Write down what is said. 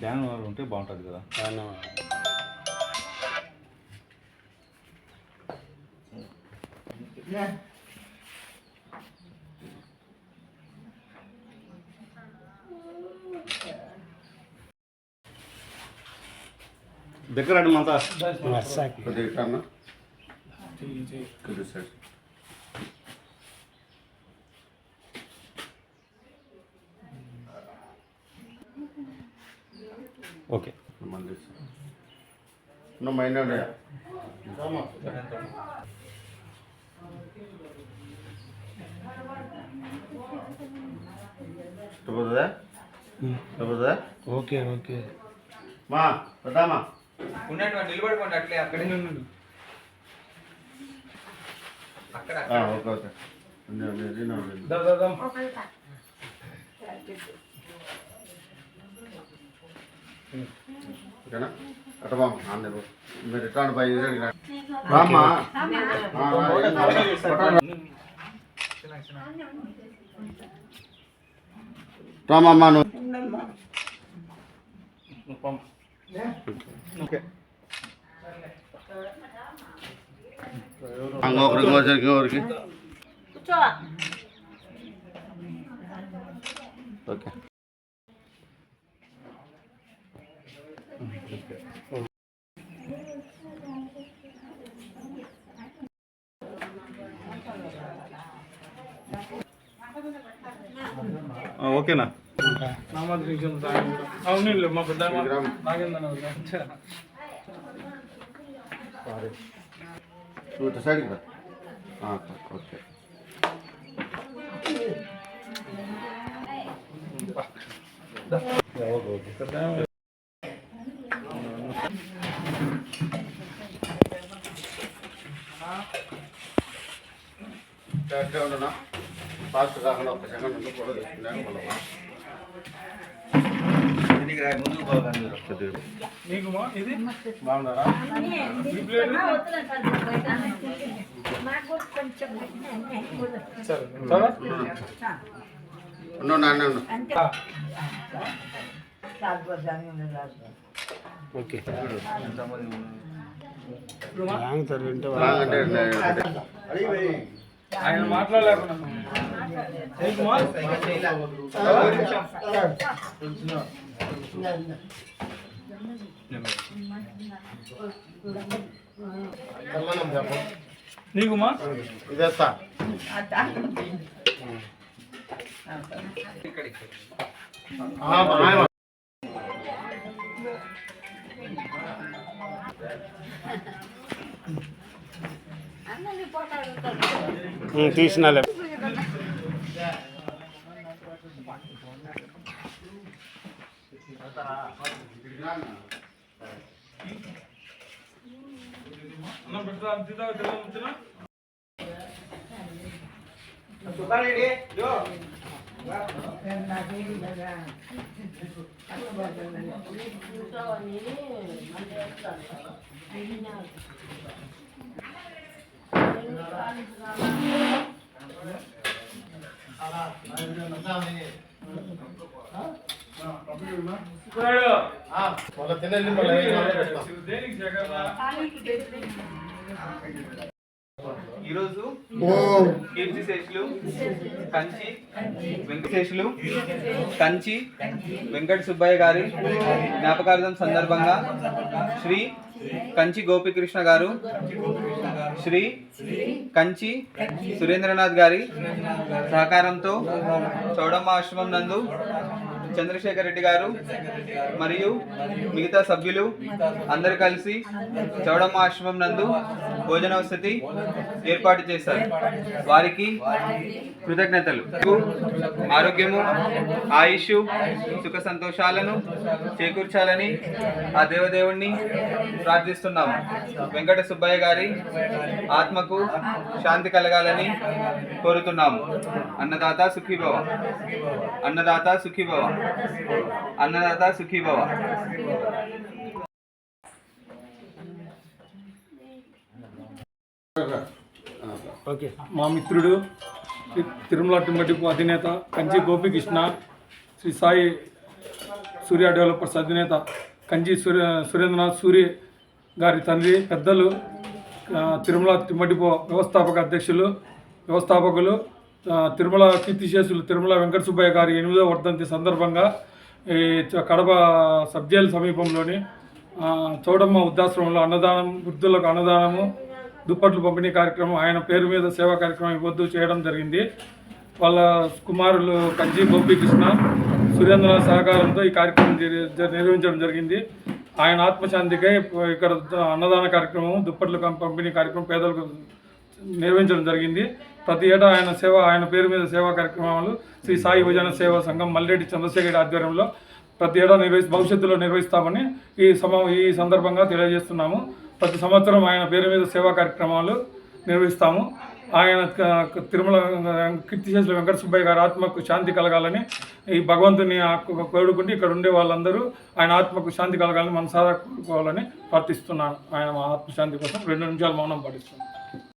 ధ్యానం ఉంటే బాగుంటుంది కదా. అవును. దగ్గర రండి మంతా. కొద్దిగా కొద్దిగా సైడ్ ఓకే. ఉండే ఇష్టపోతుందా ఇష్టపోతుందా ఓకే ఓకే. మా పెద్దామా ఉండండి నిలబడుకోండి అట్లే అక్కడే అక్కడ okay okay. ఓకేనా అట్ట బామ్మ నాన్న మీరు ఇట్లా పై రామ్మా ఆ, రా, ఏం కాదు. రామమ్మా నువ్వు ఓకే ఇంకొకరికి ఇంకొకరికి ఇంకొకరికి ఓకే ఓకేనా అవును మా పెద్ద సైడ్కి రా. ఆ, ఓకే. ఉండనా ఫాస్ట్ కాకుండా ఒక సెకండ్ ఉండి ఫోటో తీసుకున్నాను మళ్ళీ. ముందుకు పోకండి మీరు. కొద్దిగా నీకుమా ఇది? బాగున్నారా? సరే సరే ఆయన మాట్లాడలేకుండా నీకుమా ఇదేస్తా. ఇక్కడ ఇక్కడ ఆ, బాగా. మళ్ళీ తినండి మళ్ళీ. ఈరోజు కీర్తిశేషులు కంచి వెంకటేశులు కంచి వెంకట సుబ్బయ్య గారి జ్ఞాపకార్థం సందర్భంగా శ్రీ కంచి గోపికృష్ణ గారు శ్రీ కంచి సురేంద్రనాథ్ గారి సహకారంతో చౌడమ్మ ఆశ్రమం నందు చంద్రశేఖర్ రెడ్డి గారు మరియు మిగతా సభ్యులు అందరు కలిసి చౌడమ్మ ఆశ్రమం నందు భోజన వసతి ఏర్పాటు చేశారు. వారికి కృతజ్ఞతలు. ఆరోగ్యము ఆయుష్ సుఖ సంతోషాలను చేకూర్చాలని ఆ దేవదేవుణ్ణి ప్రార్థిస్తున్నాము. వెంకట సుబ్బయ్య గారి ఆత్మకు శాంతి కలగాలని కోరుతున్నాము. అన్నదాత సుఖీభవ. అన్నదాత సుఖీభవ. అన్నదాత సుఖీభవ. ఓకే. మా మిత్రుడు తిరుమల టిమ్మటిపు అధినేత కంచి గోపికృష్ణ శ్రీ సాయి సూర్య డెవలపర్స్ అధినేత కంచి సూర్య సురేంద్రనాథ్ సూరి గారి తండ్రి పెద్దలు తిరుమల తిమ్మటిపో వ్యవస్థాపక అధ్యక్షులు వ్యవస్థాపకులు తిరుమల కీర్తిశేషులు తిరుమల వెంకట సుబ్బయ్య గారి ఎనిమిదో వర్ధంతి సందర్భంగా ఈ చ- కడప సబ్జైలు సమీపంలోని చౌడమ్మ వృద్ధాశ్రమంలో అన్నదానం వృద్ధులకు అన్నదానము దుప్పట్లు పంపిణీ కార్యక్రమం ఆయన పేరు మీద సేవా కార్యక్రమం ఇవ్వద్దు చేయడం జరిగింది. వాళ్ళ కుమారులు కంచి గోపీకృష్ణ సురేంద్ర సహకారంతో ఈ కార్యక్రమం నిర్వహించడం జరిగింది. ఆయన ఆత్మశాంతికై ఇక్కడ అన్నదాన కార్యక్రమం దుప్పట్లు పంపిణీ కార్యక్రమం పేదలకు నిర్వహించడం జరిగింది. ప్రతి ఏటా ఆయన సేవ ఆయన పేరు మీద సేవా కార్యక్రమాలు శ్రీ సాయి భజన సేవా సంఘం మల్రెడ్డి చంద్రశేఖర్ ఆధ్వర్యంలో ప్రతి ఏటా నిర్వహి భవిష్యత్తులో నిర్వహిస్తామని ఈ సమ ఈ సందర్భంగా తెలియజేస్తున్నాము. ప్రతి సంవత్సరం ఆయన పేరు మీద సేవా కార్యక్రమాలు నిర్వహిస్తాము. ఆయన తిరుమల కీర్తిశేషుల వెంకట సుబ్బయ్య గారి ఆత్మకు శాంతి కలగాలని ఈ భగవంతుని కోరుకుంటే ఇక్కడ ఉండే వాళ్ళందరూ ఆయన ఆత్మకు శాంతి కలగాలని మనసారా కోరుకోవాలని ప్రార్థిస్తున్నాను. ఆయన ఆత్మశాంతి కోసం రెండు నిమిషాలు మౌనం పాటిస్తున్నాను.